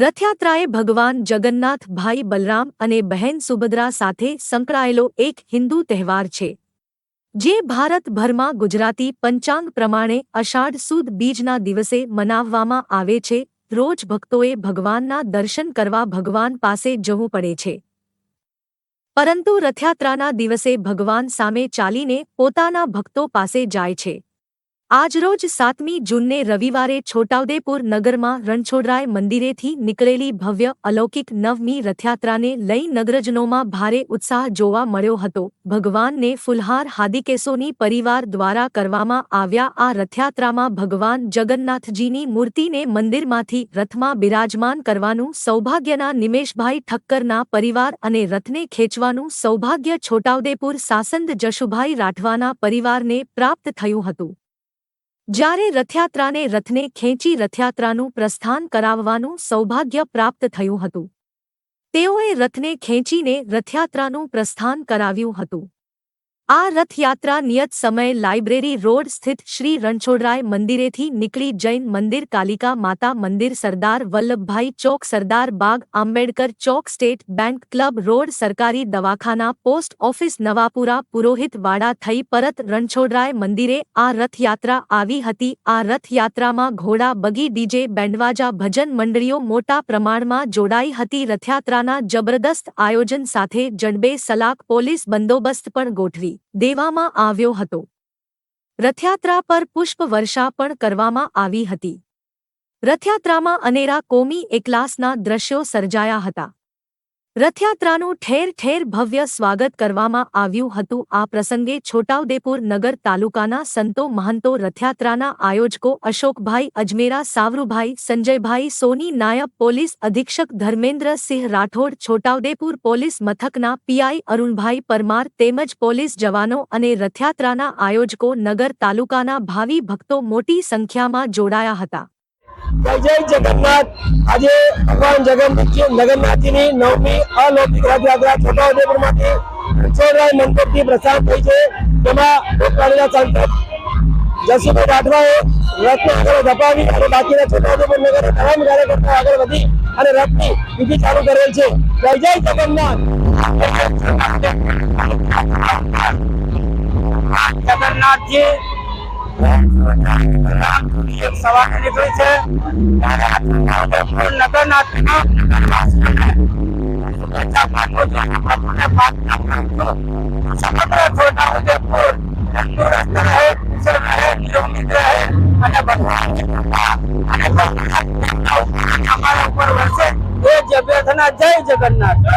રથયાત્રાએ ભગવાન જગન્નાથ ભાઈ બલરામ અને બહેન સુભદ્રા સાથે સંકળાયેલો એક હિન્દુ તહેવાર છે, જે ભારતભરમાં ગુજરાતી પંચાંગ પ્રમાણે અષાઢ સુદ બીજના દિવસે મનાવવામાં આવે છે. રોજ ભક્તોએ ભગવાનના દર્શન કરવા ભગવાન પાસે જવું પડે છે. પરંતુ રથયાત્રાના દિવસે ભગવાન સામે ચાલીને પોતાના ભક્તો પાસે જાય છે. આજરોજ સાતમી જૂનને રવિવારે છોટાઉદેપુર નગરમાં રણછોડરાય મંદિરેથી નીકળેલી ભવ્ય અલૌકિક નવમી રથયાત્રાને લઈ નગરજનોમાં ભારે ઉત્સાહ જોવા મળ્યો હતો. ભગવાનને ફુલહાર હાદિકેસોની પરિવાર દ્વારા કરવામાં આવ્યા આ રથયાત્રામાં ભગવાન જગન્નાથજીની મૂર્તિને મંદિરમાંથી રથમાં બિરાજમાન કરવાનું સૌભાગ્યના નિમેશભાઈ ઠક્કરના પરિવાર અને રથને ખેંચવાનું સૌભાગ્ય છોટાઉદેપુર સાસંદ જશુભાઈ રાઠવાના પરિવારને પ્રાપ્ત થયું હતું. જ્યારે રથયાત્રાને રથને ખેંચી રથયાત્રાનું પ્રસ્થાન કરાવવાનું સૌભાગ્ય પ્રાપ્ત થયું હતું. તેઓએ રથને ખેંચીને રથયાત્રાનું પ્રસ્થાન કરાવ્યું હતું. આ રથયાત્રા નિયત સમયે લાઇબ્રેરી રોડ સ્થિત શ્રી રણછોડરાય મંદિરેથી નીકળી જૈન મંદિર કાલિકા માતા મંદિર સરદાર વલ્લભભાઈ ચોક સરદાર બાગ આંબેડકર ચોક સ્ટેટ બેંક ક્લબ રોડ સરકારી દવાખાના પોસ્ટ ઓફિસ નવાપુરા પુરોહિત વાડા થઈ પરત રણછોડરાય મંદિરે આ રથયાત્રા આવી હતી આ રથયાત્રામાં ઘોડા બગી ડીજે બેન્ડવાજા ભજન મંડળીઓ મોટા પ્રમાણમાં જોડાઈ હતી રથયાત્રાના જબરદસ્ત આયોજન સાથે જડબે સલાક પોલીસ બંદોબસ્ત પણ ગોઠવી દેવામાં આવ્યો હતો. રથયાત્રા પર પુષ્પ વર્ષા પણ કરવામાં આવી હતી. રથયાત્રામાં અનેરા કોમી એકલાસના દ્રશ્યો સર્જાયા હતા. રથયાત્રાનું ઠેર ઠેર ભવ્ય સ્વાગત કરવામાં આવ્યું હતું. આ પ્રસંગે છોટાઉદેપુર નગર તાલુકાના સંતો મહંતો રથયાત્રાના આયોજકો અશોકભાઈ અજમેરા, સાવરુભાઈ સંજયભાઈ, સોની નાયબ પોલીસ અધિક્ષક ધર્મેન્દ્રસિંહ રાઠોડ, છોટાઉદેપુર પોલીસ મથકના પીઆઈ અરુણભાઈ પરમાર તેમજ પોલીસ જવાનો અને રથયાત્રાના આયોજકો નગર તાલુકાના ભાવિ ભક્તો મોટી સંખ્યામાં જોડાયા હતા. જય જગન્નાથ. આજે ભગવાન જગન્નાથજી જગન્નાથજીની નવમી અલૌકિક રથયાત્રા છોટાઉદેપુરમાંથી રણછોડરાય મંદિરથી પ્રસ્થાન થઈ છે. રાઠવાએ રથને આગળ વધી અને રથની વિધિ ચાલુ કરેલ છે. જય જય જગન્નાથ. જગન્નાથજી. સવારે નીકળી છે નગરનાથ સમગ્ર છોટા ઉદેપુર તંદુરસ્ત રહે કુશળ રહે નિરોગી રહે અને ભગવાનની કૃપા અને અમારા ઉપર વરસે એ જ અભ્યર્થના જય જગન્નાથ.